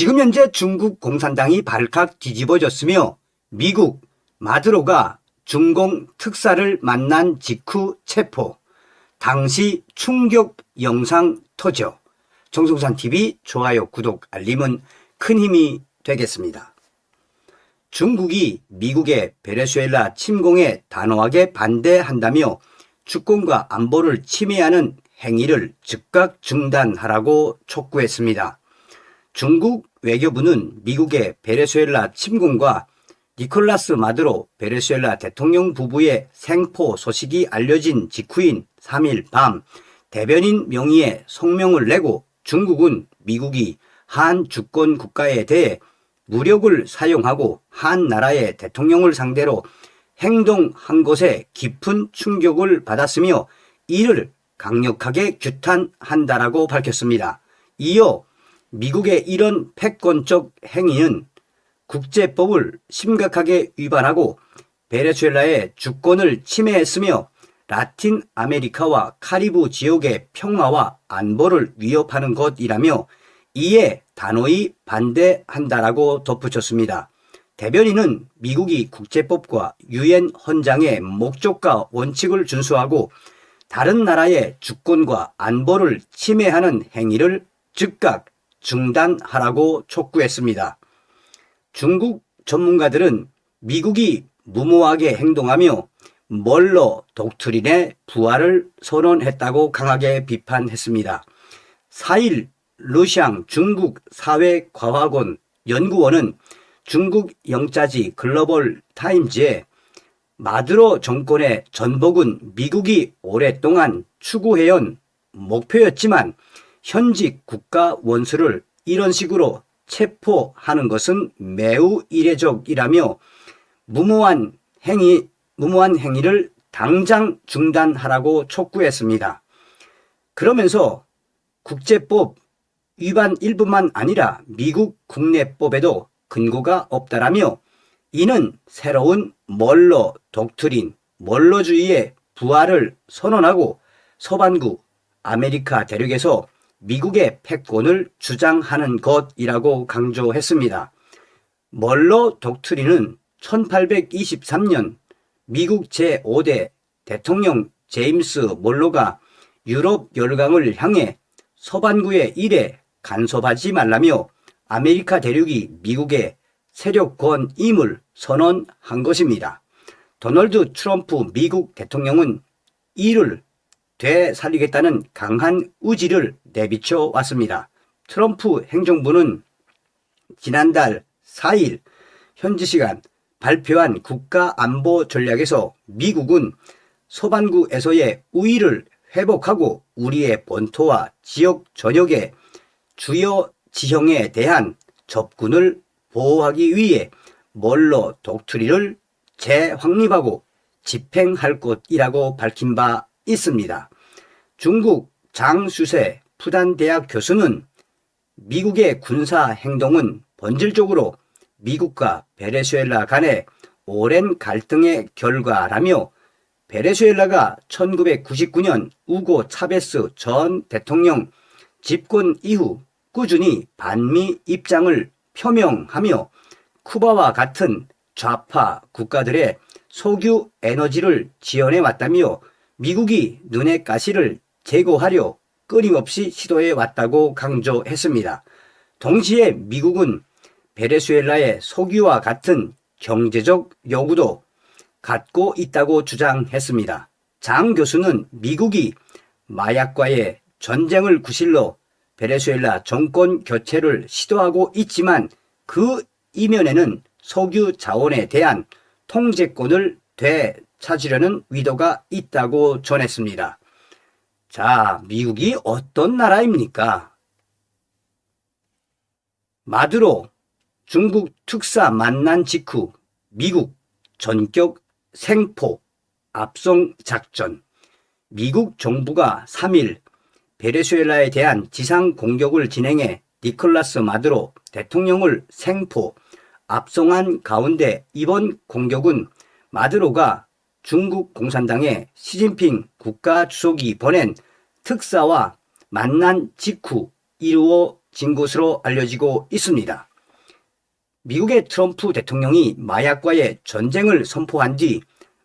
지금 현재 중국 공산당이 발칵 뒤집어졌으며 미국 마드로가 중공 특사를 만난 직후 체포. 당시 충격 영상 터져. 정성산 TV 좋아요, 구독, 알림은 큰 힘이 되겠습니다. 중국이 미국의 베네수엘라 침공에 단호하게 반대한다며 주권과 안보를 침해하는 행위를 즉각 중단하라고 촉구했습니다. 중국 외교부는 미국의 베네수엘라 침공과 니콜라스 마드로 베네수엘라 대통령 부부의 생포 소식이 알려진 직후인 3일 밤 대변인 명의의 성명을 내고 중국은 미국이 한 주권 국가에 대해 무력을 사용하고 한 나라의 대통령을 상대로 행동한 것에 깊은 충격을 받았으며 이를 강력하게 규탄한다라고 밝혔습니다. 이어 미국의 이런 패권적 행위는 국제법을 심각하게 위반하고 베네수엘라의 주권을 침해했으며 라틴 아메리카와 카리브 지역의 평화와 안보를 위협하는 것이라며 이에 단호히 반대한다라고 덧붙였습니다. 대변인은 미국이 국제법과 유엔 헌장의 목적과 원칙을 준수하고 다른 나라의 주권과 안보를 침해하는 행위를 즉각 중단하라고 촉구했습니다. 중국 전문가들은 미국이 무모하게 행동하며 멀러 독트린의 부활을 선언했다고 강하게 비판했습니다. 4일 루샹 중국 사회과학원 연구원은 중국 영자지 글로벌 타임즈에 마드로 정권의 전복은 미국이 오랫동안 추구해온 목표였지만 현직 국가 원수를 이런 식으로 체포하는 것은 매우 이례적이라며 무모한 행위, 무모한 행위를 당장 중단하라고 촉구했습니다. 그러면서 국제법 위반 일뿐만 아니라 미국 국내법에도 근거가 없다라며 이는 새로운 멀러 독트린, 멀러주의의 부활을 선언하고 서반구 아메리카 대륙에서 미국의 패권을 주장하는 것이라고 강조했습니다. 멀러 독트린은 1823년 미국 제5대 대통령 제임스 몰로가 유럽 열강을 향해 서반구의 일에 간섭하지 말라며 아메리카 대륙이 미국의 세력권임을 선언한 것입니다. 도널드 트럼프 미국 대통령은 이를 되살리겠다는 강한 의지를 내비쳐 왔습니다. 트럼프 행정부는 지난달 4일 현지 시간 발표한 국가 안보 전략에서 미국은 서반구에서의 우위를 회복하고 우리의 본토와 지역 전역의 주요 지형에 대한 접근을 보호하기 위해 멀러 독트리를 재확립하고 집행할 것이라고 밝힌 바 있습니다. 중국 장수세 푸단대학 교수는 미국의 군사 행동은 본질적으로 미국과 베네수엘라 간의 오랜 갈등의 결과라며 베네수엘라가 1999년 우고 차베스 전 대통령 집권 이후 꾸준히 반미 입장을 표명하며 쿠바와 같은 좌파 국가들의 석유 에너지를 지원해 왔다며 미국이 눈의 가시를 제거하려 끊임없이 시도해 왔다고 강조했습니다. 동시에 미국은 베네수엘라의 석유와 같은 경제적 요구도 갖고 있다고 주장했습니다. 장 교수는 미국이 마약과의 전쟁을 구실로 베네수엘라 정권 교체를 시도하고 있지만 그 이면에는 석유 자원에 대한 통제권을 되 찾으려는 의도가 있다고 전했습니다. 자, 미국이 어떤 나라입니까? 마두로 중국 특사 만난 직후 미국 전격 생포 압송 작전 미국 정부가 3일 베네수엘라에 대한 지상 공격을 진행해 니콜라스 마두로 대통령을 생포 압송한 가운데 이번 공격은 마두로가 중국 공산당의 시진핑 국가 주석이 보낸 특사와 만난 직후 이루어 진 것으로 알려지고 있습니다. 미국의 트럼프 대통령이 마약과의 전쟁을 선포한 뒤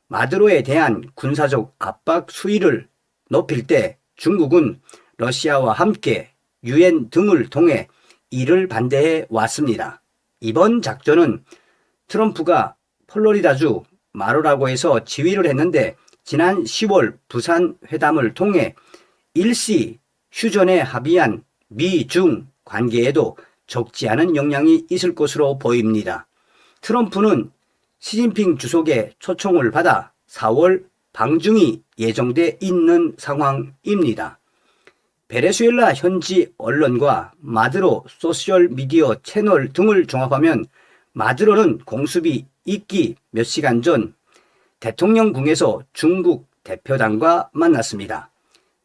마드로에 대한 군사적 압박 수위를 높일 때 중국은 러시아와 함께 유엔 등을 통해 이를 반대해 왔습니다. 이번 작전은 트럼프가 플로리다주 마로라고에서 지휘를 했는데 지난 10월 부산 회담을 통해 일시 휴전에 합의한 미중 관계에도 적지 않은 영향이 있을 것으로 보입니다. 트럼프는 시진핑 주석의 초청을 받아 4월 방중이 예정돼 있는 상황입니다. 베네수엘라 현지 언론과 마드로 소셜 미디어 채널 등을 종합하면 마드로는 공습이 있기 몇 시간 전 대통령궁에서 중국 대표단과 만났습니다.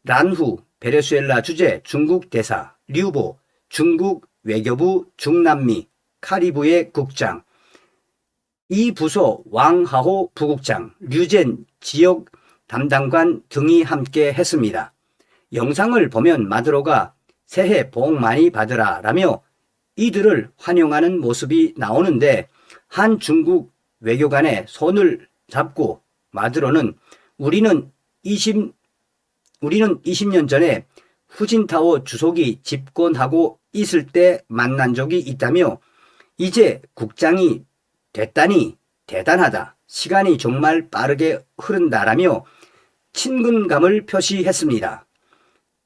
란후 베네수엘라 주재 중국 대사 류보 중국 외교부 중남미 카리브의 국장 이 부서 왕하호 부국장 류젠 지역 담당관 등이 함께 했습니다. 영상을 보면 마드로가 새해 복 많이 받으라 라며 이들을 환영하는 모습이 나오는데 한 중국 외교관의 손을 잡고 마드로는 우리는 20 우리는 20년 전에 후진타오 주석이 집권하고 있을 때 만난 적이 있다며 이제 국장이 됐다니 대단하다. 시간이 정말 빠르게 흐른다라며 친근감을 표시했습니다.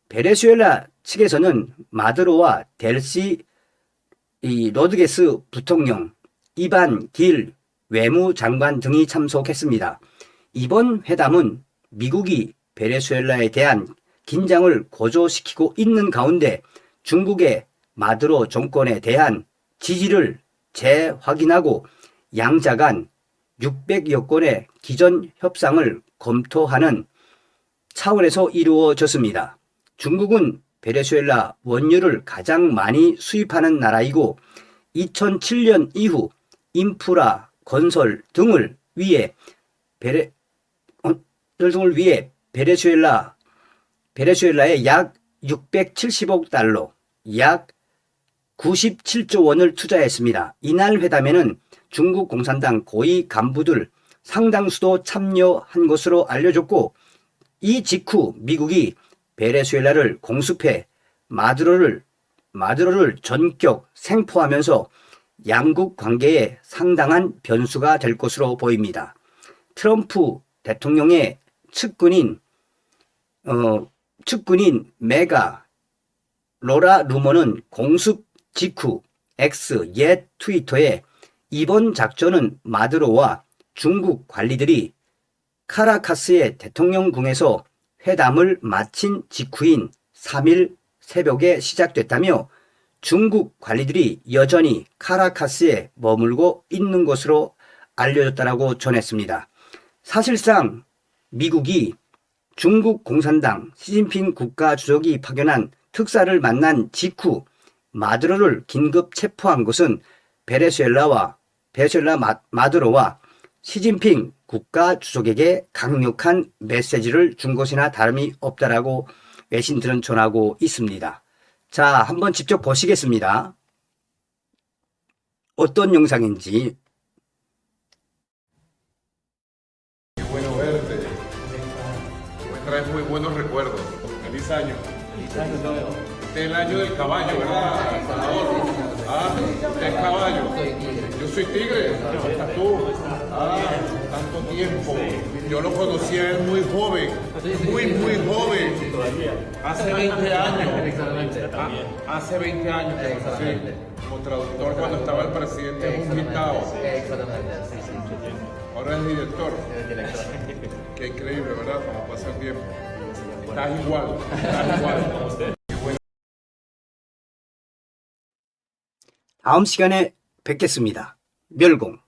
베네수엘라 측에서는 마드로와 델시 이 로드게스 부통령, 이반 길 외무장관 등이 참석했습니다. 이번 회담은 미국이 베네수엘라에 대한 긴장을 고조시키고 있는 가운데 중국의 마드로 정권에 대한 지지를 재확인하고 양자 간 600여 건의 기존 협상을 검토하는 차원에서 이루어졌습니다. 중국은 베네수엘라 원유를 가장 많이 수입하는 나라이고 2007년 이후 인프라 건설 등을 위해 베레 어, 등을 위해 베네수엘라 베네수엘라에 약 670억 달러, 약 97조 원을 투자했습니다. 이날 회담에는 중국 공산당 고위 간부들 상당수도 참여한 것으로 알려졌고 이 직후 미국이 베네수엘라를 공습해 마드로를 마드로를 전격 생포하면서 양국 관계에 상당한 변수가 될 것으로 보입니다. 트럼프 대통령의 측근인 어, 측근인 메가 로라 루머는 공습 직후 X 옛 트위터에 이번 작전은 마드로와 중국 관리들이 카라카스의 대통령궁에서 회담을 마친 직후인 3일 새벽에 시작됐다며 중국 관리들이 여전히 카라카스에 머물고 있는 것으로 알려졌다고 전했습니다. 사실상 미국이 중국 공산당 시진핑 국가주석이 파견한 특사를 만난 직후 마드로를 긴급 체포한 것은 베네수엘라와 베네수엘라 마, 마드로와 시진핑 국가 주석에게 강력한 메시지를 준 것이나 다름이 없다라고 외신들은 전하고 있습니다. 자, 한번 직접 보시겠습니다. 어떤 영상인지 Qué bueno verte. Me traes muy buenos recuerdos. Feliz año. Este es el año del caballo, ¿verdad? Salvador? Ah, usted es caballo. Yo soy tigre. Tú. Ah, tanto tiempo. Yo lo conocí a él muy joven. Muy, muy joven. Hace 20 años. Ah, Hace 20 años. Sí. Como traductor cuando estaba el presidente Juntao. Ahora es director. Qué increíble, ¿verdad? Como pasa el tiempo. Estás igual, estás igual. 다음 시간에 뵙겠습니다. 멸공